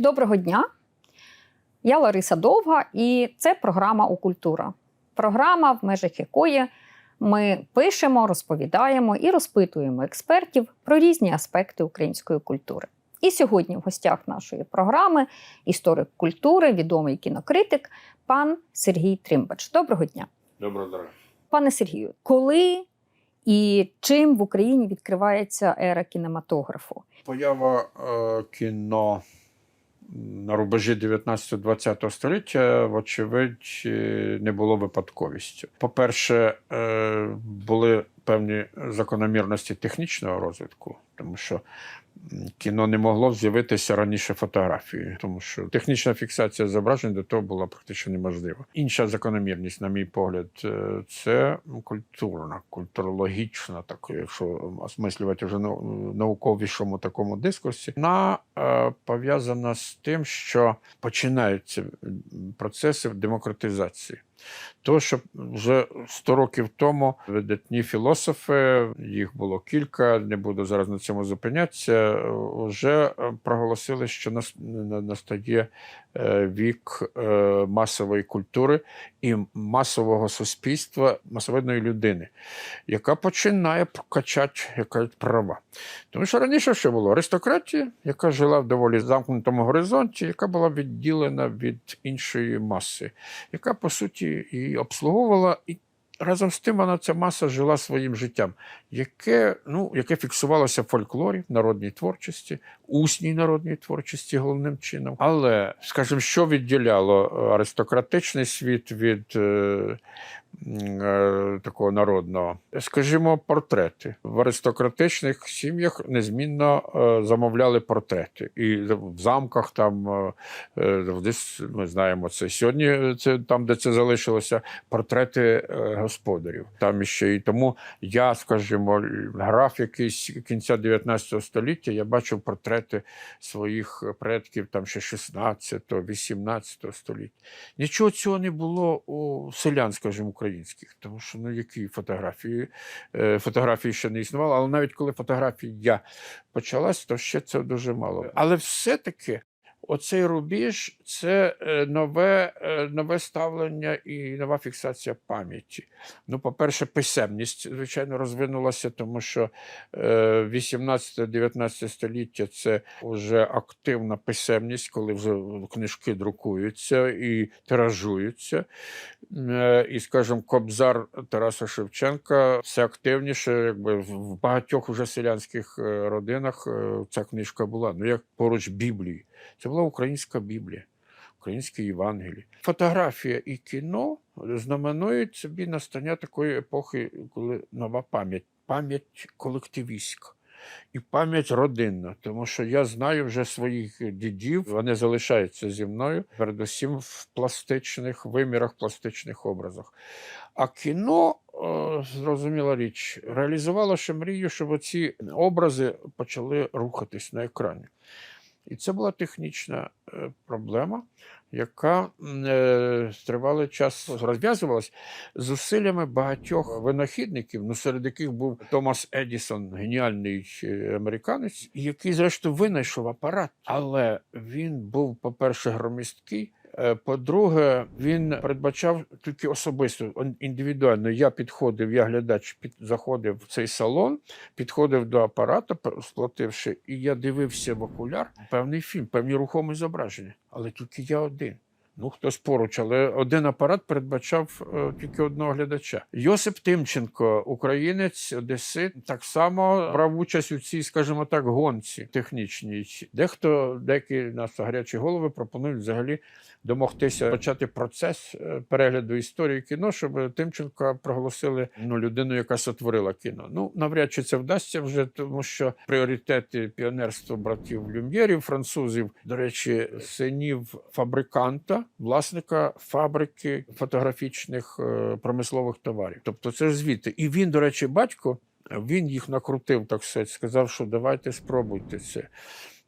Доброго дня! Я Лариса Довга, і це програма «Укультура». Програма, в межах якої ми пишемо, розповідаємо і розпитуємо експертів про різні аспекти української культури. І сьогодні в гостях нашої програми історик культури, відомий кінокритик, пан Сергій Тримбач. Доброго дня! Доброго здоров'я. Пане Сергію, коли і чим в Україні відкривається ера кінематографу? Поява е, кіно на рубежі 19-20 століття, вочевидь, е, не було випадковістю. По-перше, е, були певні закономірності технічного розвитку, тому що кіно не могло з'явитися раніше фотографії, тому що технічна фіксація зображень до того була практично неможлива. Інша закономірність, на мій погляд, е, це культурна, культурологічна, так якщо осмислювати вже на науковішому такому дискурсі, вона е, пов'язана з тим, що починаються процеси демократизації. То, що вже 100 років тому видатні філософи, їх було кілька, не буду зараз на цьому зупинятися, вже проголосили, що настає е, вік е, масової культури і масового суспільства, масовидної людини, яка починає качати яка права. Тому що раніше що було? Аристократія, яка жила в доволі замкнутому горизонті, яка була відділена від іншої маси, яка по суті і обслуговувала, і разом з тим вона ця маса жила своїм життям, яке, ну, яке фіксувалося в фольклорі, народній творчості, усній народній творчості головним чином. Але, скажімо, що відділяло е, аристократичний світ від е, такого народного? Скажімо, портрети. В аристократичних сім'ях незмінно е, замовляли портрети. І в замках там е, е, десь ми знаємо це сьогодні. Це там, де це залишилося, портрети е, господарів. Там іще і тому я, скажімо, граф якийсь кінця 19 століття, я бачив портрети своїх предків там ще 16-18 століття. Нічого цього не було у селян, скажімо, українських, тому що ну які фотографії, Е, фотографії ще не існувало, але навіть коли фотографія почалась, то ще це дуже мало. Але все-таки оцей рубіж це е, нове, е, нове ставлення і нова фіксація пам'яті. Ну, по-перше, писемність, звичайно, розвинулася, тому що е, 18-19 століття це вже активна писемність, коли вже книжки друкуються і тиражуються. Е, І, скажімо, Кобзар Тараса Шевченка все активніше, якби в багатьох уже селянських е, родинах е, ця книжка була. Ну, як поруч Біблії. Це була українська Біблія, українське Євангеліє. Фотографія і кіно знаменують собі настання такої епохи, коли нова пам'ять, пам'ять колективістська. І пам'ять родинна, тому що я знаю вже своїх дідів, вони залишаються зі мною, передусім в пластичних вимірах, пластичних образах. А кіно, е, зрозуміла річ, реалізувало ще мрію, щоб ці образи почали рухатись на екрані. І це була технічна е, проблема, яка е, тривалий час розв'язувалась зусиллями багатьох винахідників, ну, серед яких був Томас Едісон, геніальний е, американець, який, зрештою, винайшов апарат. Але він був, по-перше, громісткий. Е, По-друге, він передбачав тільки особисто, індивідуально. Я підходив, я глядач під, заходив в цей салон, підходив до апарата, сплативши, і я дивився в окуляр певний фільм, певні рухомі зображення. Але тільки я один. Ну, хтось поруч, але один апарат передбачав е, тільки одного глядача. Йосип Тимченко, українець, одесит, так само брав участь у цій, скажімо так, гонці технічній. Дехто, деякі нас гарячі голови пропонують взагалі домогтися почати процес е, перегляду історії кіно, щоб Тимченка проголосили ну, людину, яка сотворила кіно. Ну, навряд чи це вдасться вже, тому що пріоритети піонерства братів Люм'єрів, французів, до речі, синів фабриканта, власника фабрики фотографічних е, промислових товарів. Тобто це ж звідти. І він, до речі, батько. Він їх накрутив, так сказати, сказав, що давайте спробуйте це.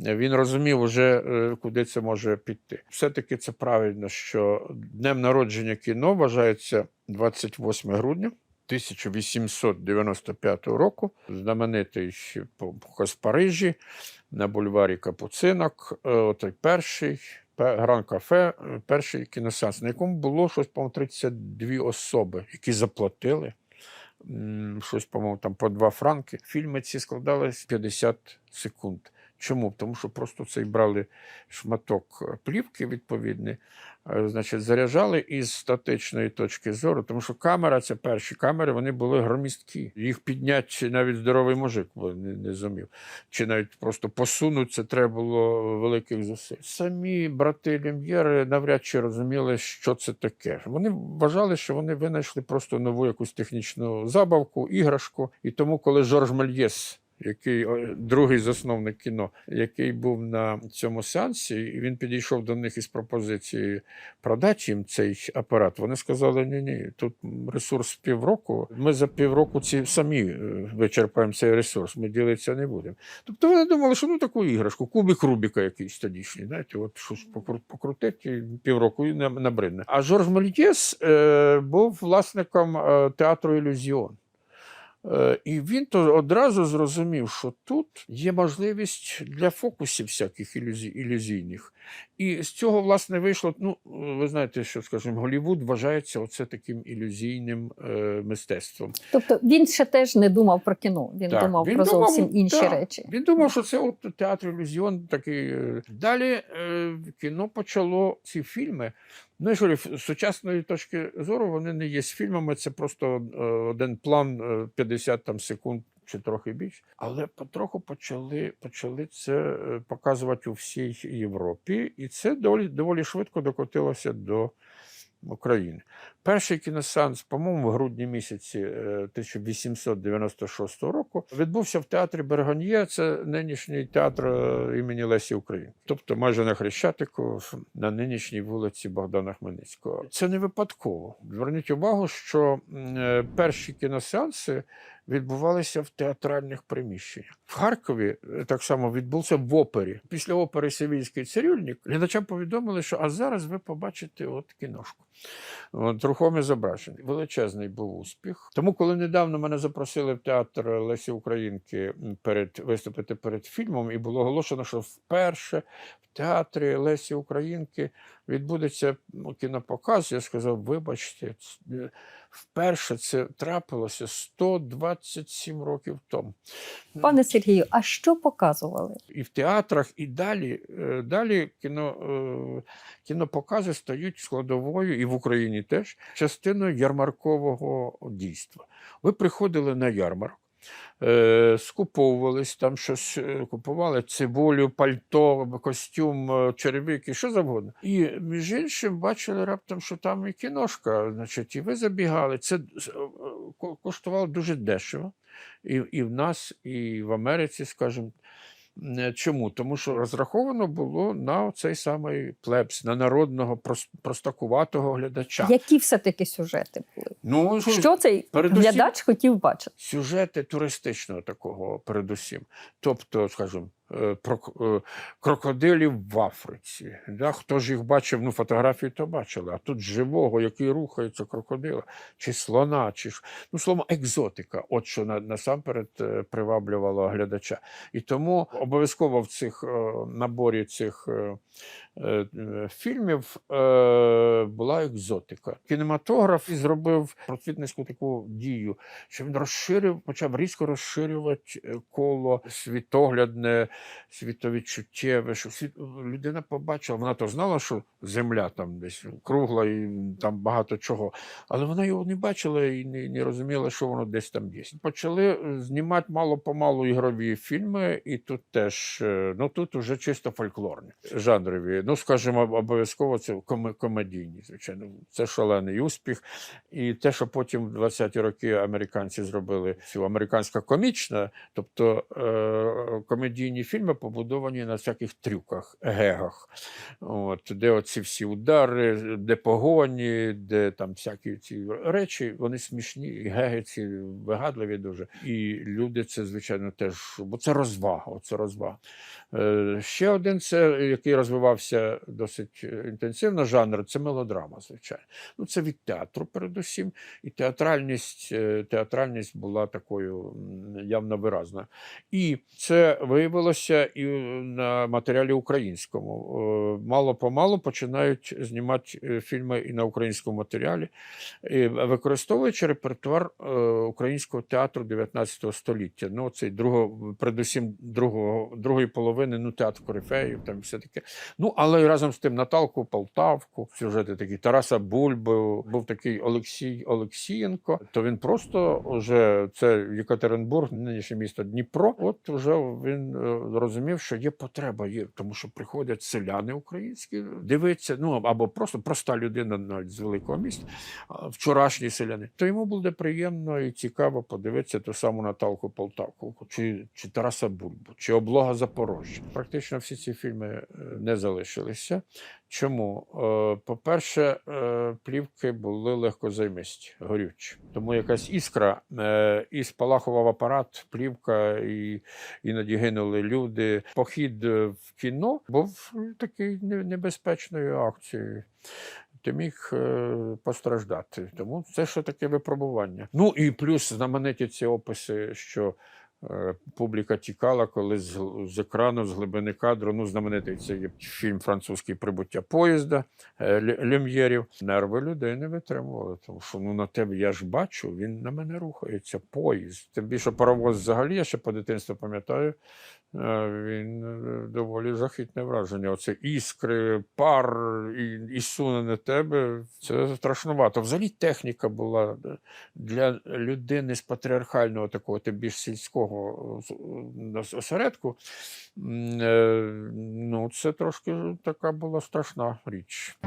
Він розумів уже, е, куди це може піти. Все-таки це правильно, що днем народження кіно вважається 28 грудня. 1895 року, знаменитий показ Парижі на бульварі Капуцинок, е, отой перший. Гран кафе, е, перший кіносеанс, на якому було щось, по-моєму, 32 особи, які заплатили щось, по-моєму, там по 2 франки. Фільми ці складались 50 секунд. Чому? Тому що просто цей брали шматок е, плівки відповідний, е, значить, заряджали із статичної точки зору, тому що камера, це перші камери, вони були громісткі. Їх підняти навіть здоровий мужик би не, не зумів. Чи навіть просто посунути це треба було великих зусиль. Самі брати Люм'єри навряд чи розуміли, що це таке. Вони вважали, що вони винайшли просто нову якусь технічну забавку, іграшку. І тому, коли Жорж Мельєс який другий засновник кіно, який був на цьому сеансі, і він підійшов до них із пропозицією продати їм цей апарат. Вони сказали: ні, ні, тут ресурс півроку. Ми за півроку ці самі е, вичерпаємо цей ресурс, ми ділитися не будемо. Тобто вони думали, що ну таку іграшку, кубик Рубіка якийсь тодішній, знаєте, от щось покру- покрутити і півроку і набридне. А Жорж Мельєс е, був власником е, театру Ілюзіон. Е, І він то одразу зрозумів, що тут є можливість для фокусів всяких ілюзій, ілюзійних. І з цього, власне, вийшло. Ну, ви знаєте, що скажімо, Голівуд вважається оце таким ілюзійним е, мистецтвом. Тобто він ще теж не думав про кіно, він Так, думав він про думав, зовсім інші так. речі. Він думав, що це от театр ілюзіон такий. е. Далі е, кіно почало ці фільми. Ну, я ж говорю, з сучасної точки зору вони не є з фільмами, це просто е, один план е, 50 там, секунд чи трохи більше. Але потроху почали, почали це е, показувати у всій Європі, і це доволі, доволі швидко докотилося до України. Перший кіносеанс, по-моєму, в грудні місяці е, 1896 року відбувся в театрі Бергоньє, це нинішній театр е, імені Лесі Українки. Тобто майже на Хрещатику, на нинішній вулиці Богдана Хмельницького. Це не випадково. Зверніть увагу, що е, перші кіносеанси відбувалися в театральних приміщеннях. В Харкові е, так само відбувся в опері. Після опери Сивільський цирюльник глядачам повідомили, що а зараз ви побачите от кіношку. От, рухоме зображення. Величезний був успіх. Тому, коли недавно мене запросили в театр Лесі Українки перед виступити перед фільмом, і було оголошено, що вперше в театрі Лесі Українки відбудеться ну, кінопоказ. Я сказав: вибачте, е, вперше це трапилося 127 років тому. Пане Сергію, а що показували? І в театрах, і далі, е, далі кіно, е, кінопокази стають складовою, і в Україні теж частиною ярмаркового дійства. Ви приходили на ярмарок, скуповувались там щось, е, купували цибулю, пальто, костюм, е, черевики, що завгодно. І між іншим бачили раптом, що там і кіношка, значить, і ви забігали. Це е, коштувало дуже дешево. І, і в нас, і в Америці, скажімо. Е, Чому? Тому що розраховано було на цей самий плебс, на народного прос- простакуватого глядача. Які все-таки сюжети були? Ну, Що цей передусім- глядач хотів бачити? сюжети туристичного такого, передусім. Тобто, скажімо, крокодилів в Африці. Да? Хто ж їх бачив? Ну, фотографії то бачили, а тут живого, який рухається крокодила, чи слона, чи ну, словом, екзотика. От що на, насамперед е, приваблювало глядача. І тому обов'язково в цих е, наборі цих е, е, е, фільмів е, була екзотика. Кінематограф зробив просвітницьку таку дію, що він розширив, почав різко розширювати е, коло світоглядне, світовідчуттєве, що світ, людина побачила, вона то знала, що земля там десь кругла і там багато чого, але вона його не бачила і не, не розуміла, що воно десь там є. Почали е, знімати мало-помалу ігрові фільми, і тут теж, е, ну тут уже чисто фольклорні, жанрові. Ну, скажімо, обов'язково це коме- комедійні, звичайно. Це шалений успіх. І те, що потім в 20-ті роки американці зробили американська комічна, тобто е, комедійні фільми побудовані на всяких трюках, гегах. От, де оці всі удари, де погоні, де там всякі ці речі, вони смішні, геги ці вигадливі дуже. І люди це, звичайно, теж, бо це розвага. Це розвага. Е, ще один, це, який розвивався досить інтенсивно, жанр, це мелодрама, звичайно. Ну, це від театру, передусім, і театральність, е, театральність була такою явно виразною. І це виявилося і на матеріалі українському. Е, Мало-помалу починають знімати е, фільми і на українському матеріалі, використовуючи репертуар е, українського театру 19 століття. Ну, цей друго, передусім другого, другої половини, ну, театр корифеїв, там все таке. Ну, але разом з тим Наталку, Полтавку, сюжети такі Тараса Бульби, був такий Олексій Олексієнко. То він просто вже це Єкатеринбург, нинішнє місто Дніпро. От вже він зрозумів, що є потреба, є, тому що приходять селяни українські, дивиться, ну або просто проста людина навіть з великого міста, вчорашні селяни. То йому буде приємно і цікаво подивитися ту саму Наталку Полтавку, чи, чи Тараса Бульбу, чи облога Запорожжя. Практично всі ці фільми е, не залишилися. Чому? Е, По-перше, е, плівки були легкозаймисті, горючі. Тому якась іскра е, і спалахував апарат, плівка, і іноді гинули люди. Похід в кіно був такий небезпечною акцією. Ти міг постраждати. Тому це ще таке випробування. Ну і плюс знамениті ці описи, що публіка тікала, коли з, з екрану, з глибини кадру, ну, знаменитий це є фільм французький прибуття поїзда е, Люм'єрів. Нерви людей не витримували, тому що ну, на тебе я ж бачу, він на мене рухається, поїзд. Тим більше паровоз взагалі, я ще по дитинству пам'ятаю, е, він е, доволі жахітне враження. Оце іскри, пар і, і суне на тебе. Це страшнувато. Взагалі техніка була е, для людини з патріархального такого, тим більш сільського е, осередку. е, Ну, це трошки така була страшна річ.